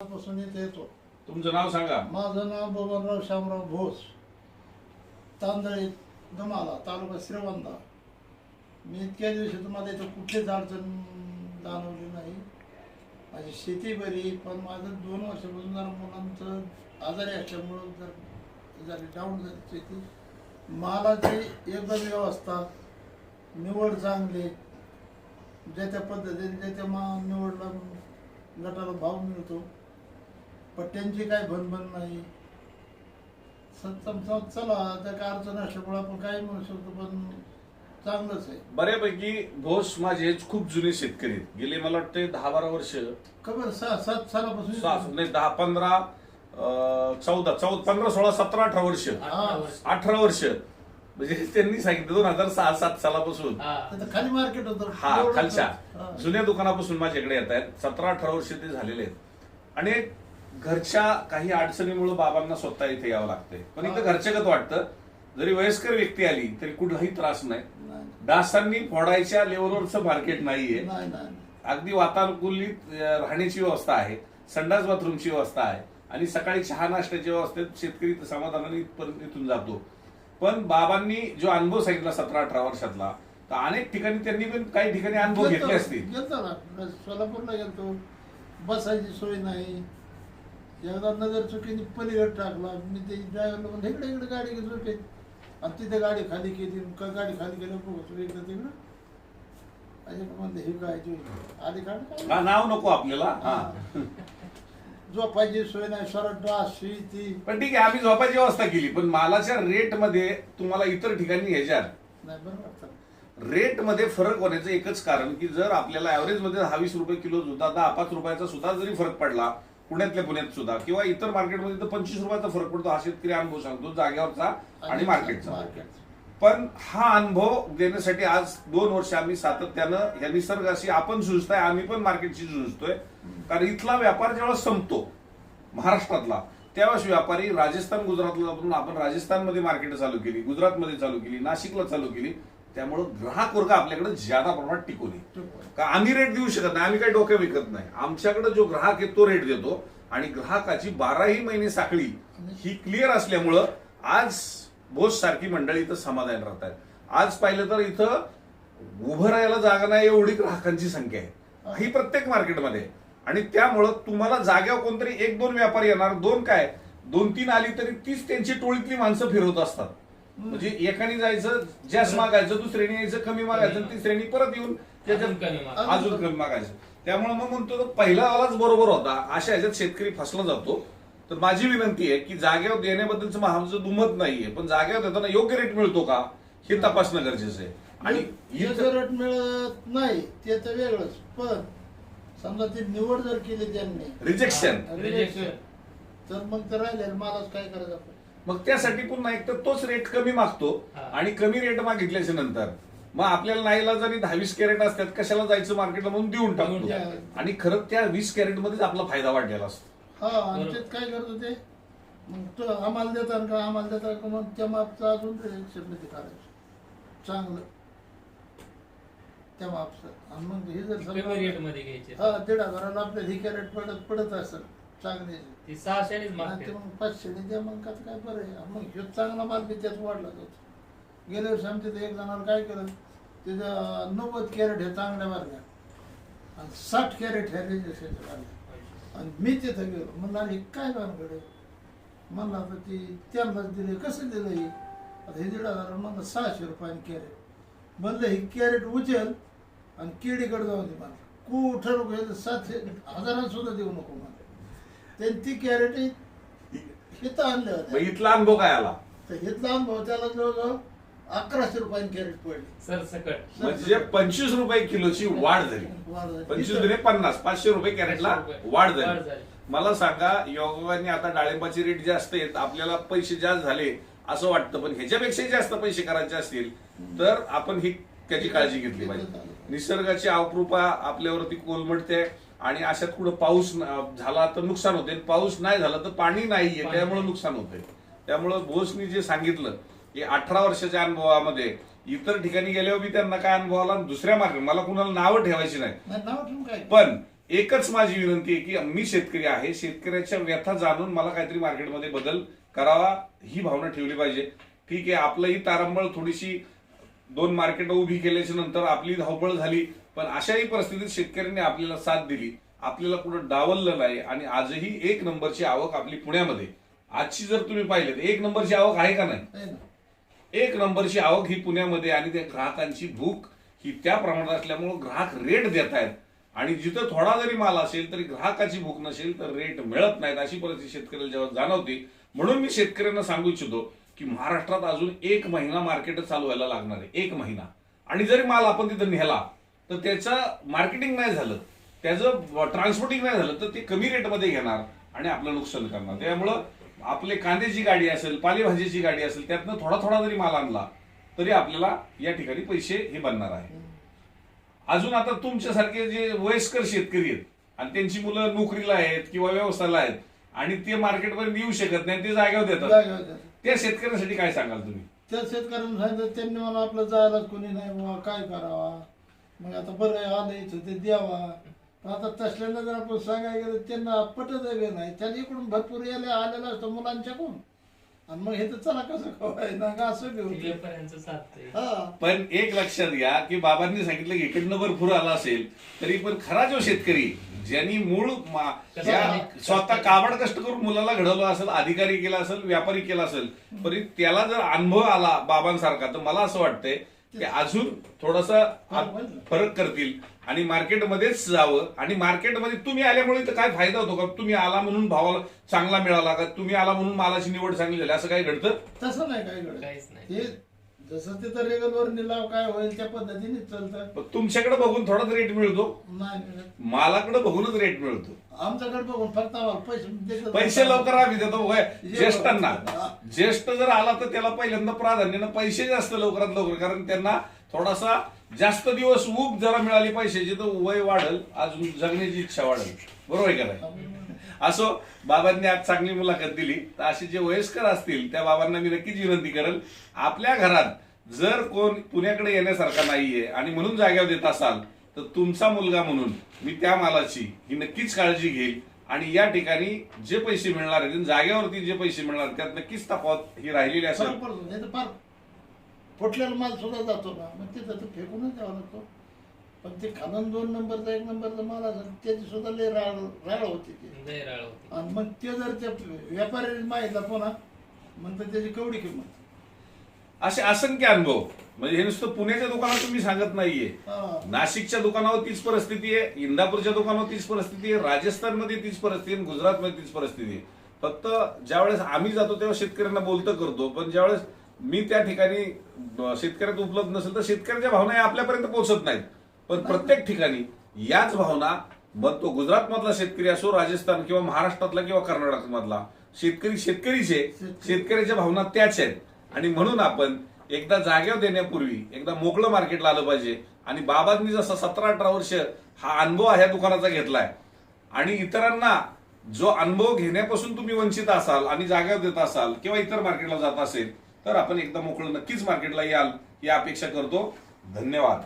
पासून इथे येतो. तुमचं नाव सांगा. माझं नाव बबनराव शामराव भोस तांदळी दमाला तालुका श्रीवंदा. मी इतक्या दिवशी तुम्हाला इथं कुठलीच अडचण जाणवली नाही. माझी शेती बरी पण माझं दोन वर्षापासून जरा मुलांचं आजारी असल्यामुळं जर झाली डाऊन झाली शेती. मालाची एकदम व्यवस्था निवड चांगली ज्या त्या पद्धतीने ज्या त्या मा निवडला गटाला भाव मिळतो पट्ट्यांची काय भनभन नाही. सत्तम स- चला त्या काय अडचण असल्यामुळे आपण काही म्हणू शकतो पण चांगलंच आहे. बऱ्यापैकी घोष माझे खूप जुने शेतकरी आहेत. गेले मला वाटते दहा बारा वर्ष खबर सहा सात सालापासून? सहा- नाही दहा पंधरा अं, चौदा चौदा पंधरा सोळा सतरा अठरा वर्ष. हा. अठरा वर्ष. म्हणजे त्यांनी सांगितलं दोन हजार सहा सात सालापासून. खाली मार्केट होतं. हा खालच्या. जुन्या दुकानापासून माझ्याकडे येत आहेत. सतरा अठरा वर्ष ते झालेले आहेत. आणि घरच्या काही अडचणीमुळे बाबांना स्वतः इथे यावं लागतंय. पण इथं. घरच्यागत वाटतं. जरी वयस्कर व्यक्ती आली तरी कुठलाही त्रास नाही. डासांनी फोडायच्या लेवलवरचं मार्केट नाहीये. नाही नाही अगदी वातानुकूलित राहण्याची व्यवस्था आहे. संडास बाथरूमची व्यवस्था आहे. आणि सकाळी चहा नाश्त्याच्या व्यवस्थेत शेतकरी समाधानाने इथून जातो. पण बाबांनी जो अनुभव सांगितला सतरा अठरा वर्षातला तर अनेक ठिकाणी त्यांनी पण काही ठिकाणी अनुभव घेतले असतील. सोलापूरला गेलतो. बसायची सोय नाही. एकदा नजर चुकीने पलीकडे टाकला मी ते ड्रायव्हरला म्हणलं इकडे इकडे गाडी घेतो ते आणि तिथे गाडी खाली केली का गाडी खाली केलं पोहोचलो इकडे तिकडं. असे म्हणते हे ते? आधी काढ नाव नको आपल्याला. हा. झोपायची सोय नाही डास ही ती पण ठीक आहे आम्ही झोपायची व्यवस्था केली पण मालाच्या रेटमध्ये तुम्हाला इतर ठिकाणी ह्याच्यात नाही बरं वाटतं. रेटमध्ये फरक होण्याचं एकच कारण की जर आपल्याला ऍव्हरेजमध्ये दहा वीस रुपये किलो सुद्धा दहा पाच रुपयाचा सुद्धा जरी फरक पडला पुण्यातल्या पुण्यात सुद्धा. किंवा इतर मार्केटमध्ये तर पंचवीस रुपयाचा फरक पडतो. हा शेतकरी अनुभव सांगतो जागेवरचा आणि मार्केटचा. मार्केट. पण हा अनुभव देण्यासाठी आज दोन वर्ष आम्ही सातत्यानं या निसर्गाशी आपण झुजतोय आम्ही पण मार्केटशी झुजतोय कारण इथला व्यापार जेव्हा संपतो महाराष्ट्रातला त्यावेळेस व्यापारी राजस्थान गुजरातला आपण राजस्थानमध्ये मार्केट चालू केली गुजरातमध्ये चालू केली नाशिकला चालू केली. त्यामुळं ग्राहक वर्ग आपल्याकडे ज्यादा प्रमाणात टिकून येईल का आम्ही रेट देऊ शकत नाही आम्ही काही डोक्या विकत नाही. आमच्याकडे जो ग्राहक आहे तो रेट देतो आणि ग्राहकाची बाराही महिने साखळी ही क्लिअर असल्यामुळं आज बोस सारखी मंडळी इथं समाधान राहत आहेत आज पाहिलं तर इथं उभं राहायला जागा नाही एवढी ग्राहकांची संख्या आहे. ही प्रत्येक मार्केटमध्ये. आणि त्यामुळं तुम्हाला जाग्यावर कोणतरी एक दोन व्यापारी येणार दोन काय दोन तीन आली तरी तीच त्यांची टोळीतली माणसं फिरवत असतात. म्हणजे एकाने जायचं जास्त मागायचं दुसऱ्याने यायचं कमी मागायचं तिसऱ्याने परत येऊन अजून कमी. अजून कमी मागायचं. त्यामुळे मग म्हणतो तो पहिला आलाच बरोबर होता. अशा ह्याच्यात शेतकरी फसला जातो. तर माझी विनंती आहे की जागेवर देण्याबद्दलचं आमचं दुमत नाहीये पण जागेवर देताना योग्य रेट मिळतो का हे तपासणं गरजेचं आहे. आणि आणि इथं- रेट मिळत नाही ते तर वेगळंच. पण समजा ती निवड जर केली त्यांनी रिजेक्शन Rejection. तर मग ते राहिले मलाच काय करायचं? आपण मग त्यासाठी पुन्हा एक तर तोच रेट कमी मागतो हा. आणि कमी रेट मागितल्याच्या नंतर मग आपल्याला नाहीला जरी दहावीस कॅरेट असतात कशाला जायचं मार्केटला म्हणून देऊन टाकतो. आणि खरं त्या वीस कॅरेट मध्येच आपला फायदा वाढलेला असतो. हा आणि. त्यात काय करतो ते मग तो आम्हाला देतात का आम्हाला देतात का मग त्या मापचं अजून चांगलं. त्या मापचं. आणि मग हे जर घ्यायचे. हा दीड हजाराला आपल्या ही कॅरेट पडत पडत असेल चांगले. ते मग पाचशे द्या मग काय बरं आहे? मग ह्यो चांगला माल बी त्यात वाढला जातो. गेल्या वर्षी आमच्या एक जणाला काय केलं तिथं नव्वद कॅरेट हे चांगल्या मारल्या आणि साठ कॅरेट ह्या रेजिस्ट्रेशन मारल्या आणि मी तिथं गेलो. म्हणलं अरे काय आहे? म्हणलं आता ती त्यांनाच दिले कसं दिलं हे? आता हे दीड हजार म्हणलं सहाशे रुपयाने कॅरेट. म्हणलं हे कॅरेट उचल आणि केडीकडे जाऊन दे मला कुठं हे सातशे हजारात सुद्धा देऊ नको मला त्यांनी ती कॅरेट हिथं आणल्या मग होत्या इथला अनुभव काय आला? तर हिथला अनुभव त्याला जवळजवळ अकराशे रुपयाने कॅरेट पडली सरसकट म्हणजे पंचवीस रुपये किलोची वाढ झाली. पंचवीस दुने पन्नास पाचशे रुपये कॅरेटला. वाढ वाढ झाली झाली. मला सांगा योगाने आता डाळिंबाचे रेट जास्त आहेत आपल्याला पैसे जास्त झाले असं वाटतं पण ह्याच्यापेक्षाही जास्त पैसे करायचे असतील तर आपण ही त्याची काळजी घेतली पाहिजे निसर्गाची अवकृपा आपल्यावरती कोलमडते आणि अशात कुठं पाऊस न- झाला तर नुकसान होते पाऊस नाही झाला तर पाणी नाहीये पाणी त्यामुळे नाही. नुकसान होते त्यामुळं बोसनी जे सांगितलं की अठरा वर्षाच्या अनुभवामध्ये इतर ठिकाणी गेल्यावर बी त्यांना काय अनुभव आला दुसऱ्या मार्ग मला कुणाला नावं ठेवायची नाही. पण एकच माझी विनंती आहे की मी शेतकरी आहे. शेतकऱ्याच्या व्यथा जाणून मला काहीतरी मार्केटमध्ये बदल करावा ही भावना ठेवली पाहिजे. ठीक आहे आपलं ही तारंबळ थोडीशी दोन मार्केट उभी केल्याच्यानंतर आपली धावपळ झाली पण अशाही परिस्थितीत शेतकऱ्यांनी आपल्याला साथ दिली. आपल्याला कुठं डावललं नाही आणि आजही एक नंबरची आवक आपली पुण्यामध्ये. आजची जर तुम्ही पाहिलं तर एक नंबरची आवक आहे का नाही? एक नंबरची आवक ही पुण्यामध्ये आणि त्या ग्राहकांची भूक ही त्या प्रमाणात असल्यामुळं ग्राहक रेट देत आहेत. आणि जिथं थोडा जरी माल असेल तरी ग्राहकाची भूक नसेल तर रेट मिळत नाहीत अशी परिस्थिती शेतकऱ्याला जेव्हा जाणवते. म्हणून मी शेतकऱ्यांना सांगू इच्छितो की महाराष्ट्रात अजून एक महिना मार्केट चालू व्हायला लागणार आहे. एक महिना. आणि जरी माल आपण तिथं नेला तर त्याचं मार्केटिंग नाही झालं. त्याचं ट्रान्सपोर्टिंग नाही झालं तर ते कमी रेटमध्ये घेणार आणि आपलं नुकसान करणार. त्यामुळं आपले कांद्याची गाडी असेल पालेभाजीची गाडी असेल त्यातनं थोडा थोडा जरी माल आणला तरी आपल्याला या ठिकाणी पैसे हे बनणार आहे. अजून आता तुमच्यासारखे जे वयस्कर शेतकरी आहेत आणि त्यांची मुलं नोकरीला आहेत किंवा व्यवसायाला आहेत आणि ते मार्केटपर्यंत येऊ शकत नाही ते जागेवर देतात. त्या शेतकऱ्यांसाठी काय सांगाल तुम्ही? त्या शेतकऱ्यांना सांगितलं त्यांनी मला आपलं जायला कोणी नाही बाबा काय करावा? मग आता बरं आलं इथं ते द्यावा. आता तसल्याला जर आपण सांगायला गेलं त्यांना पटत नाही. त्याला इकडून भरपूर यायला आलेला असतो मुलांच्याकडून. आणि मग हे तर चला कसं खवाय ना का असं हा. पण एक लक्षात घ्या की बाबांनी सांगितलं की इकडनं भरपूर आला असेल तरी पण खरा जो शेतकरी ज्यांनी मूळ मा- कसं ज्या आहे? स्वतः काबड कष्ट करून मुलाला घडवलं असेल अधिकारी केला असेल व्यापारी केला असेल पण त्याला जर अनुभव आला बाबांसारखा तर मला असं वाटतंय की अजून थोडासा फरक करतील. आणि मार्केटमध्येच जावं. आणि मार्केटमध्ये तुम्ही आल्यामुळे तर काय फायदा होतो का? तुम्ही आला म्हणून भावाला चांगला मिळाला का? तुम्ही आला म्हणून मालाची निवड चांगली झाली. असं काही घडतं? तसं नाही काय घडत. हे जसं तिथं रेगलवर निलाव काय होईल त्या पद्धतीने चालतं. पण तुमच्याकडे बघून थोडाच रेट मिळतो. नाही मिळत. मालाकडे बघूनच रेट मिळतो. आमच्याकडे बघून फक्त आम्हाला पैसे देतात. पैसे लवकर आम्ही देतो. ज्येष्ठांना ज्येष्ठ जर आला तर त्याला पहिल्यांदा प्राधान्यानं पैसे जास्त लवकरात लवकर कारण त्यांना थोडासा जास्त दिवस ऊब जरा मिळाली पैशाची तर वय वाढल अजून जगण्याची इच्छा वाढल. बरोबर आहे का नाही? असो बाबांनी आज चांगली मुलाखत दिली तर असे जे वयस्कर असतील त्या बाबांना मी नक्कीच विनंती करेल आपल्या घरात जर कोण पुण्याकडे येण्यासारखा नाहीये आणि म्हणून जाग्यावर देत असाल तर तुमचा मुलगा म्हणून मी त्या मालाची ही नक्कीच काळजी घेईल आणि या ठिकाणी जे पैसे मिळणार आहेत जाग्यावरती जे पैसे मिळणार त्यात नक्कीच तफावत ही राहिलेली असेल. फार फुटलेला माल सुद्धा जातो ना मग तिथं फेकूनच द्यावा लागतो. पण ते खालून दोन नंबरचा एक नंबरचा माल असेल त्याची सुद्धा लय राळ राळ होती ती. लय राळ होती. आणि मग ते जर त्या व्यापाऱ्याने माहितला पुन्हा मग तर त्याची कवडी किंमत? असे असंख्य अनुभव. म्हणजे हे नुसतं पुण्याच्या दुकानात तुम्ही सांगत नाहीये. हा. नाशिकच्या दुकानावर तीच परिस्थिती आहे इंदापूरच्या दुकानावर तीच परिस्थिती आहे राजस्थानमध्ये तीच परिस्थिती आहे गुजरातमध्ये तीच परिस्थिती आहे. फक्त ज्यावेळेस आम्ही जातो तेव्हा शेतकऱ्यांना बोलतं करतो. पण ज्यावेळेस मी त्या ठिकाणी शेतकऱ्यात उपलब्ध नसेल तर शेतकऱ्याच्या भावना या आपल्यापर्यंत पोहोचत नाहीत. पण प्रत्येक ठिकाणी याच भावना मग तो गुजरात मधला शेतकरी असो राजस्थान किंवा महाराष्ट्रातला किंवा कर्नाटक मधला शेतकरी शेतकरीचे शेतकऱ्याच्या भावना त्याच आहेत. आणि म्हणून आपण एकदा जागेवर देण्यापूर्वी एकदा मोकळं मार्केटला आलं पाहिजे. आणि बाबांनी जसा सतरा अठरा वर्ष हा अनुभव ह्या दुकानाचा घेतलाय. आणि इतरांना जो अनुभव घेण्यापासून तुम्ही वंचित असाल आणि जागेवर देत असाल किंवा इतर मार्केटला जात असेल तर आपण एकदा मोकळं नक्कीच मार्केटला याल ही अपेक्षा करतो. धन्यवाद.